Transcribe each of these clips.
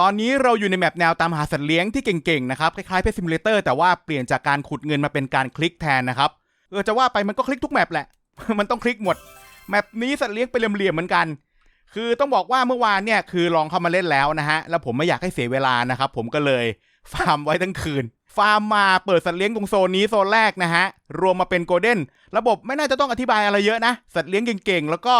ตอนนี้เราอยู่ในแมปแนวตามหาสัตว์เลี้ยงที่เก่งๆนะครับคล้ายๆเพ s ซิมูเลเตอร์แต่ว่าเปลี่ยนจากการขุดเงินมาเป็นการคลิกแทนนะครับเออจะว่าไปมันก็คลิกทุกแมปแหละ มันต้องคลิกหมดแมปนี้สัตว์เลี้ยงเป็นเหลี่ยมๆเหมือนกัน คือต้องบอกว่าเมื่อวานเนี่ยคือลองเข้ามาเล่นแล้วนะฮะแล้วผมไม่อยากให้เสียเวลานะครับผมก็เลยฟาร์มไว้ทั้งคืน ฟาร์มมาเปิดสัตว์เลี้ยงตรงโซนนี้โซนแรกนะฮะรวมมาเป็นโกลเด้นระบบไม่น่าจะต้องอธิบายอะไรเยอะนะ สัตว์เลี้ยงเก่งๆแล้วก็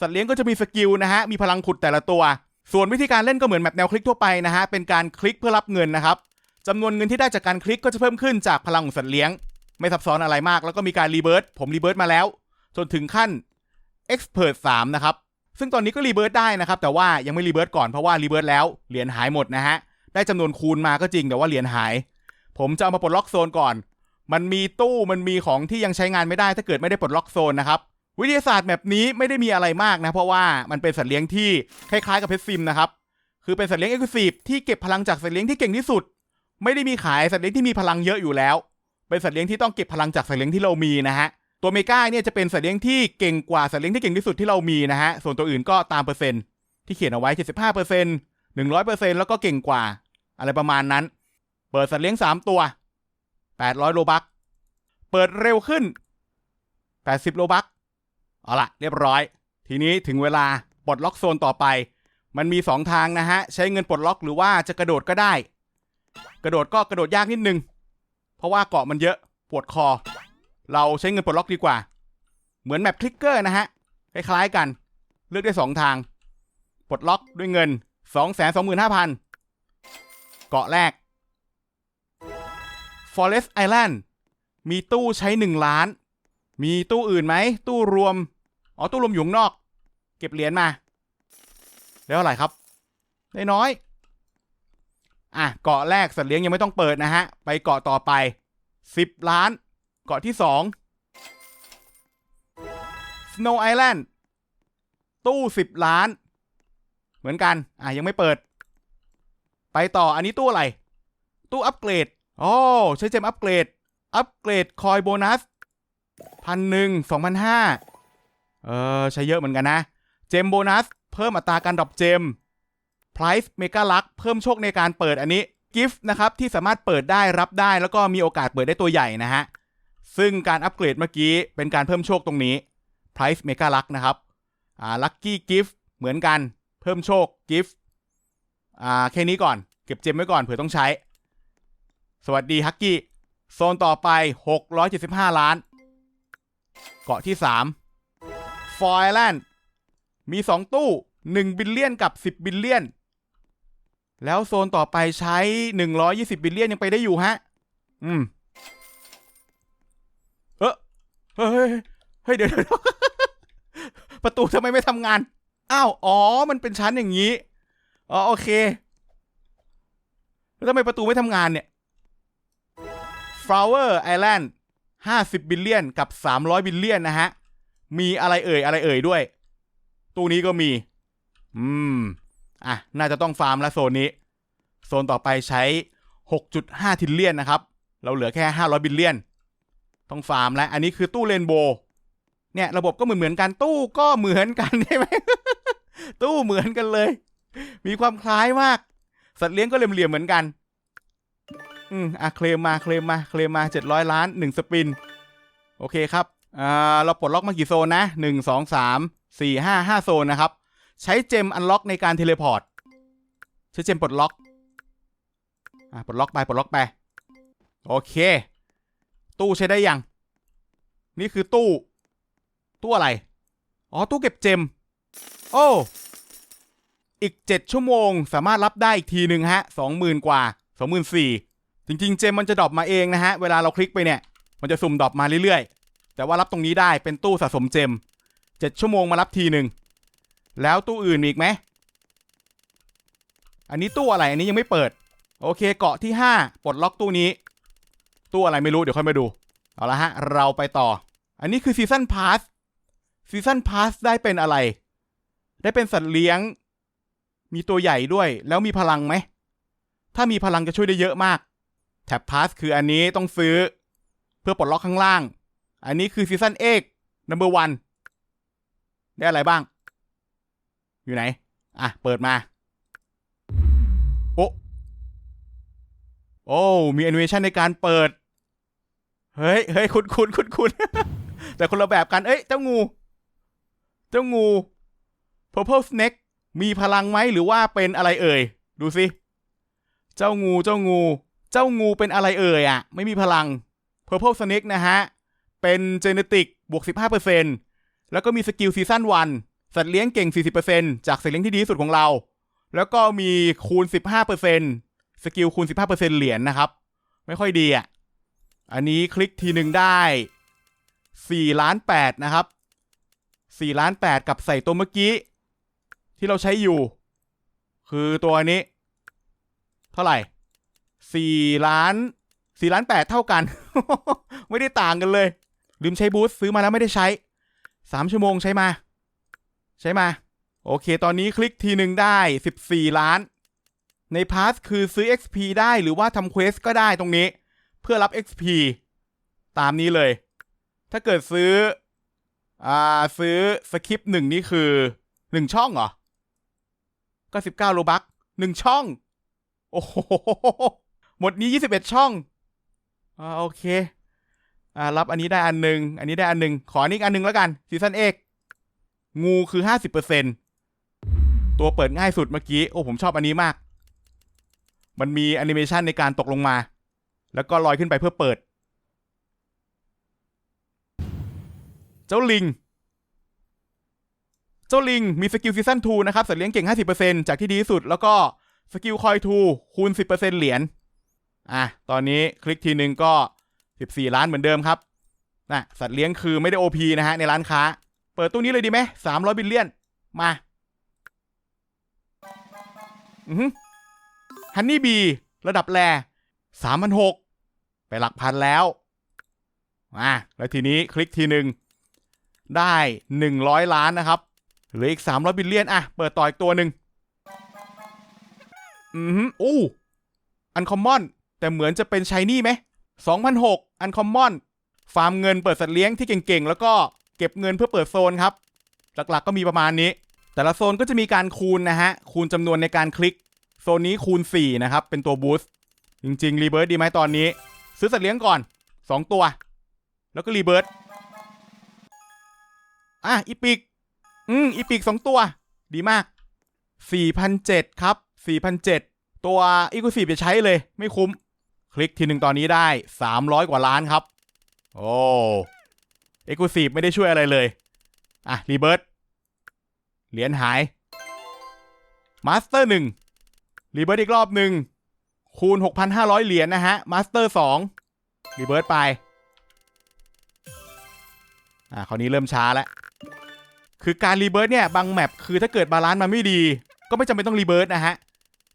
สัตว์เลี้ยงก็จะมีสกิลนะฮะมีพลังขุดแต่ละตัว ส่วนวิธีการเล่นก็เหมือนแมปแนวคลิกทั่วไปนะฮะ เป็นการคลิกเพื่อรับเงินนะครับจำนวนเงินที่ได้จากการคลิกก็จะเพิ่มขึ้นจากพลังของสัตว์เลี้ยง ไม่ซับซ้อนอะไรมาก แล้วก็มีการรีเบิร์ตผมรีเบิร์ตมาแล้ว จนถึงขั้น Expert 3 นะครับ ซึ่งตอนนี้ก็รีเบิร์ตได้นะครับ แต่ว่ายังไม่รีเบิร์ตก่อนเพราะว่ารีเบิร์ตแล้วเหรียญหายหมดนะฮะ ได้จำนวนคูณมาก็จริงแต่ว่าเหรียญหาย ผมจะเอามาปลดล็อกโซนก่อน มันมีตู้มันมีของที่ยังใช้งานไม่ได้ถ้าเกิดไม่ได้ปลดล็อกโซนนะครับ วิทยาศาสตร์แบบนี้ไม่ได้มีอะไรมากนะ เพราะว่ามันเป็นสัตว์เลี้ยงที่คล้ายๆกับเพชรซิมนะครับ คือเป็นสัตว์เลี้ยงเอ็กซ์คลูซีฟที่เก็บพลังจากสัตว์เลี้ยงที่เก่งที่สุด ไม่ได้มีขายสัตว์เลี้ยงที่มีพลังเยอะอยู่แล้ว เป็นสัตว์เลี้ยงที่ต้องเก็บพลังจากสัตว์เลี้ยงที่เรามีนะฮะ ตัวเมกาเนี่ยจะเป็นสัตว์เลี้ยงที่เก่งกว่าสัตว์เลี้ยงที่เก่งที่สุดที่เรามีนะฮะ ส่วนตัวอื่นก็ตามเปอร์เซ็นต์ที่เขียนเอาไว้ 75% 100%แล้วก็เก่งกว่า อะไรประมาณนั้น เปิดสัตว์เลี้ยง3ตัว800โลบัก เปิดเร็วขึ้น80โลบัก เอาละเรียบร้อย ทีนี้ถึงเวลาปลดล็อกโซนต่อไป มันมี 2 ทางนะฮะ ใช้เงินปลดล็อกหรือว่าจะกระโดดก็ได้ กระโดดก็กระโดดยากนิดนึง เพราะว่าเกาะมันเยอะปวดคอ เราใช้เงินปลดล็อกดีกว่า เหมือนแมปคลิกเกอร์นะฮะคล้ายๆกัน เลือกได้ 2 ทาง ปลดล็อกด้วยเงิน 225,000 เกาะแรก Forest Island มีตู้ใช้ 1 ล้าน มีตู้อื่นไหม ตู้รวม อ๋อ ตู้รวมอยู่ข้างนอก เก็บเหรียญมา แล้วเท่าไหร่ครับ ได้น้อย อะ เกาะแรกสัตว์เลี้ยงยังไม่ต้องเปิดนะฮะ ไปเกาะต่อไป10ล้าน เกาะที่2 Snow Island ตู้10ล้าน เหมือนกัน อะ ยังไม่เปิด ไปต่อ อันนี้ตู้อะไร ตู้อัปเกรดอ๋อใช้เจมอัปเกรด อัปเกรดคอยโบนัส พันหนึ่งสองพันห้าเออใช้เยอะเหมือนกันนะ เจมโบนัส เพิ่มอัตราการดรอปเจม Price เมกาลักเพิ่มโชคในการเปิดอันนี้ Gift นะครับ ที่สามารถเปิดได้รับได้ แล้วก็มีโอกาสเปิดได้ตัวใหญ่นะฮะ ซึ่งการอัปเกรดเมื่อกี้เป็นการเพิ่มโชคตรงนี้ Price เมกาลักนะครับ อ่า Lucky Gift เหมือนกันเพิ่มโชค Gift อ่าแค่นี้ก่อน เก็บเจมไว้ก่อนเผื่อต้องใช้ สวัสดีฮักกี้โซนต่อไป 675 ล้าน เกาะที่3ฟอยแลนด์มี 2 ตู้ 1 บิลเลียนกับ 10 บิลเลียน แล้วโซนต่อไปใช้ 120 บิลเลียนยังไปได้อยู่ฮะ อืม เออเฮ้ยเฮ้ยเฮ้ยเดี๋ยวเดี๋ยวประตูทำไมไม่ทำงาน อ้าว อ๋อ มันเป็นชั้นอย่างนี้ อ๋อ โอเค แล้วทำไมประตูไม่ทำงานเนี่ย Flower Island 50 บิลเลียนกับ 300 บิลเลียนนะฮะ มีอะไรเอ่ยอะไรเอ่ยด้วย ตู้นี้ก็มี อืม อะ น่าจะต้องฟาร์มแล้วโซนนี้ โซนต่อไปใช้ 6.5 ทิลเลียนนะครับ เราเหลือแค่ 500 บิลเลียน ต้องฟาร์มแล้ว อันนี้คือตู้เรนโบว์เนี่ย ระบบก็เหมือนเหมือนกัน ตู้ก็เหมือนกันใช่ไหม ตู้เหมือนกันเลย มีความคล้ายมาก สัตว์เลี้ยงก็เหลี่ยมๆเหมือนกัน อืมอะเคลมมาเคลมมาเคลมมา700ล้าน1สปิน โอเคครับอ่าเราปลดล็อกมากี่โซนนะ1 2 3 4 5 5โซนนะครับ ใช้เจมอันล็อกในการเทเลพอร์ตใช้เจมปลดล็อกอะปลดล็อกไปปลดล็อกไป โอเค ตู้ใช้ได้ยัง นี่คือตู้ ตู้อะไร อ๋อ ตู้เก็บเจม โอ้อีก 7 ชั่วโมง สามารถรับได้อีกทีหนึ่งฮะ 20,000 กว่า 24,000 จริงๆ เจมมันจะดรอปมาเองนะฮะ เวลาเราคลิกไปเนี่ย มันจะสุ่มดรอปมาเรื่อยๆ แต่ว่ารับตรงนี้ได้เป็นตู้สะสมเจม7ชั่วโมงมารับทีหนึ่ง แล้วตู้อื่นมีอีกไหม อันนี้ตู้อะไร อันนี้ยังไม่เปิด โอเค เกาะที่5ปลดล็อกตู้นี้ ตู้อะไรไม่รู้ เดี๋ยวค่อยมาดู เอาละฮะ เราไปต่อ อันนี้คือซีซันพาส ซีซันพาสได้เป็นอะไร ได้เป็นสัตว์เลี้ยง มีตัวใหญ่ด้วย แล้วมีพลังไหม ถ้ามีพลังจะช่วยได้เยอะมาก ท็บพาสคืออันนี้ต้องซื้อเพื่อปลดล็อกข้างล่าง อันนี้คือซีซันเอกนัมเบอร์วันได้อะไรบ้าง อยู่ไหน อะ เปิดมาโอ้ มีแอนิเมชันในการเปิด เฮ้ย เฮ้ย คุณคุณคุณคุณแต่คนละแบบกัน เอ้ย เจ้างู เจ้างู purple snake มีพลังไหมหรือว่าเป็นอะไรเอ่ย ดูสิ เจ้างู เจ้างู เจ้างูเป็นอะไรเอ่ยอะ ไม่มีพลัง purple snake นะฮะ เป็นเจเนติกบวก 15%แล้วก็มีสกิลซีซั่น1สัตว์เลี้ยงเก่ง 40%จากสัตว์เลี้ยงที่ดีที่สุดของเรา แล้วก็มีคูณ 15%สกิลคูณ 15%เหรียญนะครับ ไม่ค่อยดีอะ อันนี้คลิกทีหนึ่งได้4ล้าน8นะครับ4ล้าน8กับใส่ตัวเมื่อกี้ ที่เราใช้อยู่ คือตัวนี้ เท่าไหร่ 4ล้าน4ล้าน8เท่ากัน ไม่ได้ต่างกันเลย ลืมใช้บูสซื้อมาแล้วไม่ได้ใช้3ชั่วโมงใช้มา ใช้มา โอเค ตอนนี้คลิกทีหนึ่งได้14ล้าน ในพาสคือซื้อ XP ได้หรือว่าทำเควสก็ได้ตรงนี้ เพื่อรับ XP ตามนี้เลย ถ้าเกิดซื้อ อ่า ซื้อสคริปต์หนึ่งนี่คือหนึ่งช่องเหรอ ก็สิบเก้าโลบักหนึ่งช่อง โอ้โห หมดนี้ยี่สิบเอ็ดช่องอ่าโอเค อ่ารับอันนี้ได้อันหนึ่งอันนี้ได้อันหนึ่งขออันนี้อีกอันหนึ่งแล้วกันซีซันเอกงูคือห้าสิบเปอร์เซ็นตัวเปิดง่ายสุดเมื่อกี้ โอ้ผมชอบอันนี้มาก มันมีแอนิเมชันในการตกลงมา แล้วก็ลอยขึ้นไปเพื่อเปิด เจ้าลิง เจ้าลิงมีสกิลซีซั่น2นะครับสัตว์เลี้ยงเก่ง 50%จากที่ดีที่สุด แล้วก็สกิลคอย2คูณ 10%เหรียญ อะตอนนี้คลิกทีหนึ่งก็ 14 ล้านเหมือนเดิมครับนะสัตว์เลี้ยงคือไม่ได้ OP นะฮะในร้านค้า เปิดตู้นี้เลยดีไหม300บิลเลียน มา อือฮึฮันนี่บี ระดับแรสามพันหกไปหลักพันแล้วอะแล้วทีนี้คลิกทีหนึ่งได้หนึ่งร้อยล้านนะครับเหลืออีกสามร้อยบิลเลียน อะ เปิดต่ออีกตัวหนึ่งอือฮึอู้อันคอมมอน แต่เหมือนจะเป็นชายนี่ไหมสองพันหกอันคอมมอน ฟาร์มเงินเปิดสัตว์เลี้ยงที่เก่งๆ แล้วก็เก็บเงินเพื่อเปิดโซนครับ หลักๆก็มีประมาณนี้ แต่ละโซนก็จะมีการคูณนะฮะ คูณจำนวนในการคลิก โซนนี้คูณ 4 นะครับ เป็นตัวบูสต์จริงๆ รีเบิร์ดดีไหมตอนนี้ ซื้อสัตว์เลี้ยงก่อน 2 ตัว แล้วก็รีเบิร์ดอะอีปิก อืมอีปิก 2 ตัว ดีมาก4,007ครับ4,007ตัวอีกูซีจะใช้เลย ไม่คุ้ม คลิกทีหนึ่งตอนนี้ได้ 300 กว่าล้านครับ โอ้เอ็กซ์คลูซีฟไม่ได้ช่วยอะไรเลย อะ รีเบิร์ดเหรียญหายมาสเตอร์หนึ่งรีเบิร์ดอีกรอบหนึ่งคูณ 6,500 เหรียญนะฮะมาสเตอร์สองรีเบิร์ดไป อ่าคราวนี้เริ่มช้าแล้ว คือการรีเบิร์ดเนี่ย บางแมปคือถ้าเกิดบาลานซ์มันไม่ดี ก็ไม่จำเป็นต้องรีเบิร์ดนะฮะ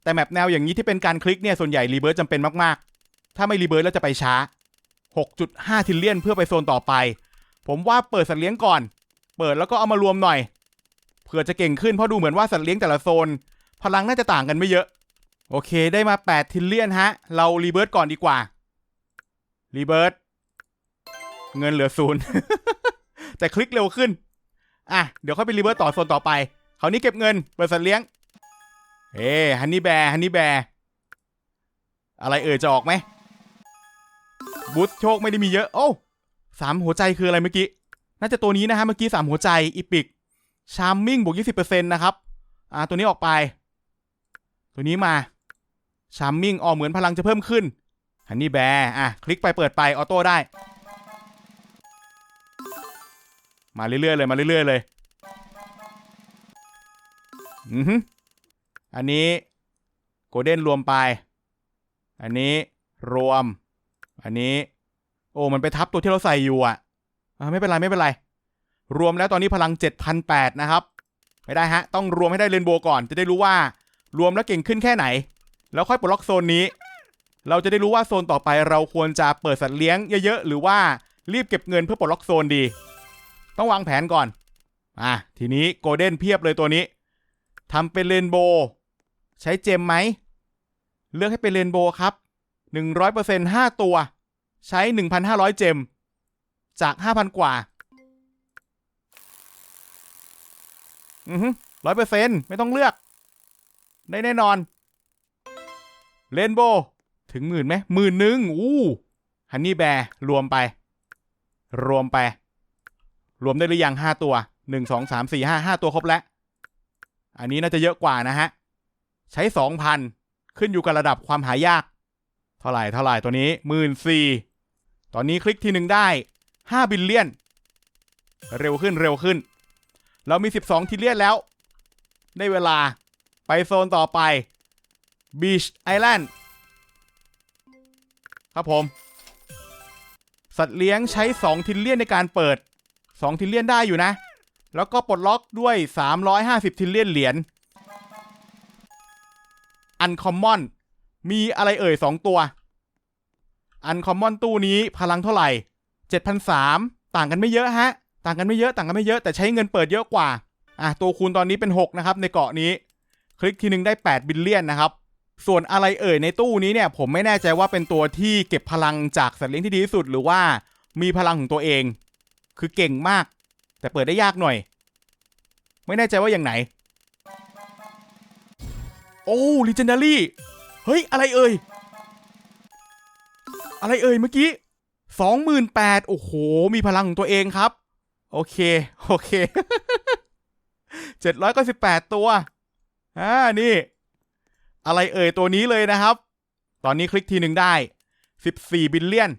แต่แมปแนวอย่างนี้ที่เป็นการคลิกเนี่ย ส่วนใหญ่รีเบิร์ดจำเป็นมาก ถ้าไม่รีเบิร์ดแล้วจะไปช้า 6.5ทิลเลียนเพื่อไปโซนต่อไป ผมว่าเปิดสัตว์เลี้ยงก่อน เปิดแล้วก็เอามารวมหน่อย เผื่อจะเก่งขึ้นเพราะดูเหมือนว่าสัตว์เลี้ยงแต่ละโซน พลังน่าจะต่างกันไม่เยอะ โอเคได้มา 8 ทิลเลียนฮะ เรารีเบิร์ตก่อนดีกว่า รีเบิร์ตเงินเหลือศูนย์แต่คลิกเร็วขึ้น อะ เดี๋ยวค่อยไปรีเบิร์ตต่อโซนต่อไปคราวนี้เก็บเงินเปิดสัตว์เลี้ยง เอ้ฮันนี่แบร์ฮันนี่แบร์อะไรเอ่ยจะออกไหม บูสโชคไม่ได้มีเยอะโอ้สามหัวใจคืออะไรเมื่อกี้ น่าจะตัวนี้นะฮะเมื่อกี้สามหัวใจอีปิกชาร์มมิ่งบวก20%นต์นะครับ อ่า ตัวนี้ออกไป ตัวนี้มาชาร์มมิ่งออกเหมือนพลังจะเพิ่มขึ้นฮันนี่แบร์อะ คลิกไปเปิดไปออโต้ได้ มาเรื่อยๆเลยมาเรื่อยๆเลยอือฮึอันนี้โกลเด้นรวมไป อันนี้รวม อันนี้ โอ้มันไปทับตัวที่เราใส่อยู่อะอ่าไม่เป็นไรไม่เป็นไร รวมแล้วตอนนี้พลัง7,008นะครับ ไม่ได้ฮะ ต้องรวมให้ได้เรนโบว์ก่อน จะได้รู้ว่า รวมแล้วเก่งขึ้นแค่ไหน แล้วค่อยปลดล็อกโซนนี้ เราจะได้รู้ว่าโซนต่อไปเราควรจะเปิดสัตว์เลี้ยงเยอะๆ หรือว่ารีบเก็บเงินเพื่อปลดล็อกโซนดี ต้องวางแผนก่อน อะ ทีนี้โกลเด้นเพียบเลยตัวนี้ทำเป็นเรนโบว์ใช้เจมไหม เลือกให้เป็นเรนโบว์ครับ 100% 5 ตัว ใช้ 1,500 เจม จาก 5,000 กว่า อือฮึร้อยเปอร์เซ็นต์ไม่ต้องเลือก ได้แน่นอนเรนโบถึงหมื่นไหมหมื่นหนึ่งอู้ฮันนี่แบร์รวมไป รวมไป รวมได้หรือยังห้าตัวหนึ่งสองสามสี่ห้าห้าตัวครบแล้ว อันนี้น่าจะเยอะกว่านะฮะ ใช้สองพันขึ้นอยู่กับระดับความหายาก เท่าไหร่เท่าไหร่ตัวนี้หมื่นสี่ตอนนี้คลิกทีหนึ่งได้ห้าบิลเลียน เร็วขึ้นเร็วขึ้น เรามีสิบสองทิลเลียนแล้ว ได้เวลาไปโซนต่อไป Beach Island ครับผม สัตว์เลี้ยงใช้ 2 ทิลเลียนในการเปิด 2 ทิลเลียนได้อยู่นะ แล้วก็ปลดล็อกด้วย 350 ทิลเลียนเหรียญ Uncommon มีอ มีอะไรเอ่ย2ตัว Uncommon ตู้นี้พลังเท่าไหร่7,300ต่างกันไม่เยอะฮะ ต่างกันไม่เยอะต่างกันไม่เยอะแต่ใช้เงินเปิดเยอะกว่า อะตัวคูณตอนนี้เป็น 6 นะครับ ในเกาะนี้ คลิกทีนึงได้ 8 บิลเลียนนะครับ ส่วนอะไรเอ่ยในตู้นี้เนี่ย ผมไม่แน่ใจว่าเป็นตัวที่เก็บพลังจากสัตว์เลี้ยงที่ดีที่สุดหรือว่ามีพลังของตัวเอง คือเก่งมาก แต่เปิดได้ยากหน่อย ไม่แน่ใจว่าอย่างไหน โอ้ลิเจนดารี่ เฮ้ย อะไรเอ่ย อะไรเอ่ยเมื่อกี้สองหมื่นแปดโอ้โห มีพลังของตัวเองครับ โอเค โอเคเจ็ดร้อยก็สิบแปดตัวอ่านี่ อะไรเอ่ยตัวนี้เลยนะครับ ตอนนี้คลิกทีหนึ่งได้14บิลเลียน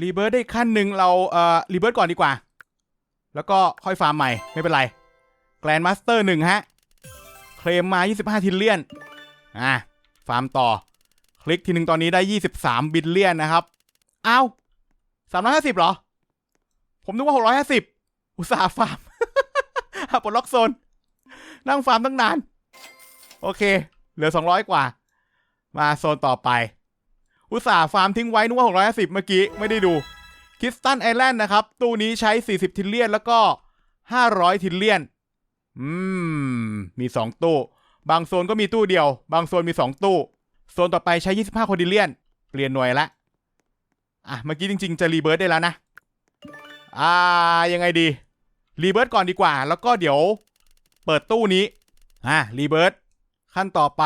รีเบิร์ดได้ขั้นหนึ่งเราเอ่อรีเบิร์ดก่อนดีกว่า แล้วก็ค่อยฟาร์มใหม่ ไม่เป็นไรแกลนมาสเตอร์หนึ่งฮะ เคลมมา 25 ทิลเลียน อะ ฟาร์มต่อ คลิกทีหนึ่งตอนนี้ได้ 23 บิลเลียนนะครับ อ้าว350เหรอ ผมนึกว่า650อุตสาห์ฟาร์มปลดล็อกโซน นั่งฟาร์มตั้งนาน โอเค เหลือ200กว่า มาโซนต่อไป อุตสาห์ฟาร์มทิ้งไว้นึกว่า650เมื่อกี้ ไม่ได้ดูคิสตันไอแลนด์นะครับ ตู้นี้ใช้40ทิลเลียนแล้วก็500ทิลเลียน อืม มี2ตู้ บางโซนก็มีตู้เดียว บางโซนมี 2 ตู้ โซนต่อไปใช้ 25คอดิเลียน เปลี่ยนหน่วยละ อะ เมื่อกี้จริง ๆ จะรีเบิร์ดได้แล้วนะ อ่า ยังไงดี รีเบิร์ดก่อนดีกว่า แล้วก็เดี๋ยว เปิดตู้นี้ อะ รีเบิร์ดขั้นต่อไป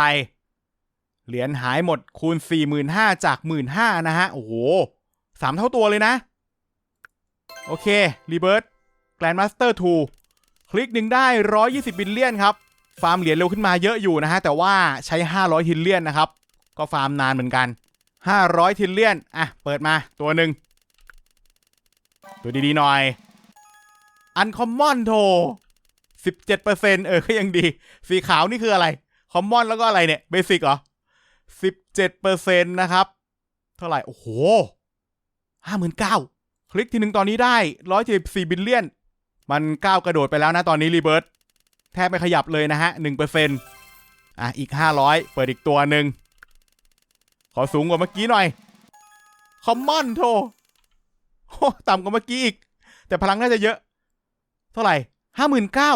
เหรียญหายหมดคูณ 45,000 จาก 15,000 นะฮะ โอ้โหสามเท่าตัวเลยนะ โอเค รีเบิร์ดแกลนมาสเตอร์2คลิกหนึ่งได้ 120บิลเลียนครับ ฟาร์มเหรียญเร็วขึ้นมาเยอะอยู่นะฮะ แต่ว่าใช้ 500ทิลเลียนนะครับ ก็ฟาร์มนานเหมือนกัน 500ทิลเลียนอะเปิดมาตัวหนึ่งตัวดีๆหน่อย อันคอมมอนโท17%เออก็ยังดี สีขาวนี่คืออะไร คอมมอนแล้วก็อะไรเนี่ยเบสิกเหรอ 17%นะครับ เท่าไหร่ โอ้โห59,000คลิกทีหนึ่งตอนนี้ได้174บิลเลียน มันก้าวกระโดดไปแล้วนะ ตอนนี้รีเบิร์ต แทบไม่ขยับเลยนะฮะ1%อะอีก 500 เปิดอีกตัวหนึ่งขอสูงกว่าเมื่อกี้หน่อยคอมมอนโทโอ้ต่ำกว่าเมื่อกี้อีก แต่พลังน่าจะเยอะ เท่าไหร่ห้าหมื่นเก้า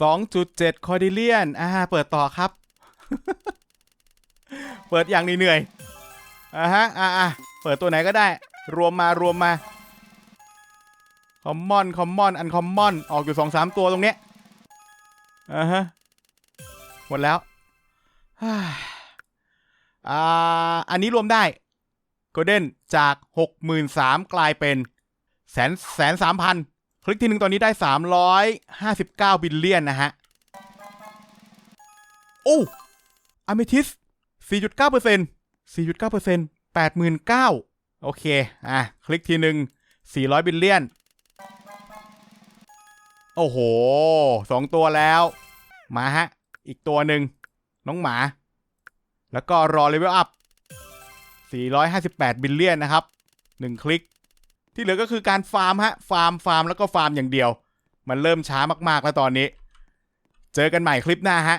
สองจุดเจ็ดคอดิเลียนอ่าเปิดต่อครับ เปิดอย่างเหนื่อยอ่าฮะอ่าอ่าเปิดตัวไหนก็ได้ รวมมารวมมาคอมมอนคอมมอนอันคอมมอนออกอยู่สองสามตัวตรงเนี้ย อ่าฮะ หมดแล้ว อ่า อันนี้รวมได้โกลเด้นจากหกหมื่นสามกลายเป็นแสนแสนสามพันคลิกที่หนึ่งตอนนี้ได้สามร้อยห้าสิบเก้าบิลเลียนนะฮะ โอ้อเมทิสสี่จุดเก้าเปอร์เซ็นต์สี่จุดเก้าเปอร์เซ็นต์แปดหมื่นเก้าโอเค อะ คลิกทีหนึ่งสี่ร้อยบิลเลียน โอ้โหสองตัวแล้ว มาฮะ อีกตัวหนึ่งน้องหมา แล้วก็รอเลเวลอัพ 458 บิลเลียนนะครับ 1 คลิก ที่เหลือก็คือการฟาร์มฮะ ฟาร์ม ฟาร์ม แล้วก็ฟาร์มอย่างเดียว มันเริ่มช้ามากๆแล้วตอนนี้ เจอกันใหม่คลิปหน้าฮะ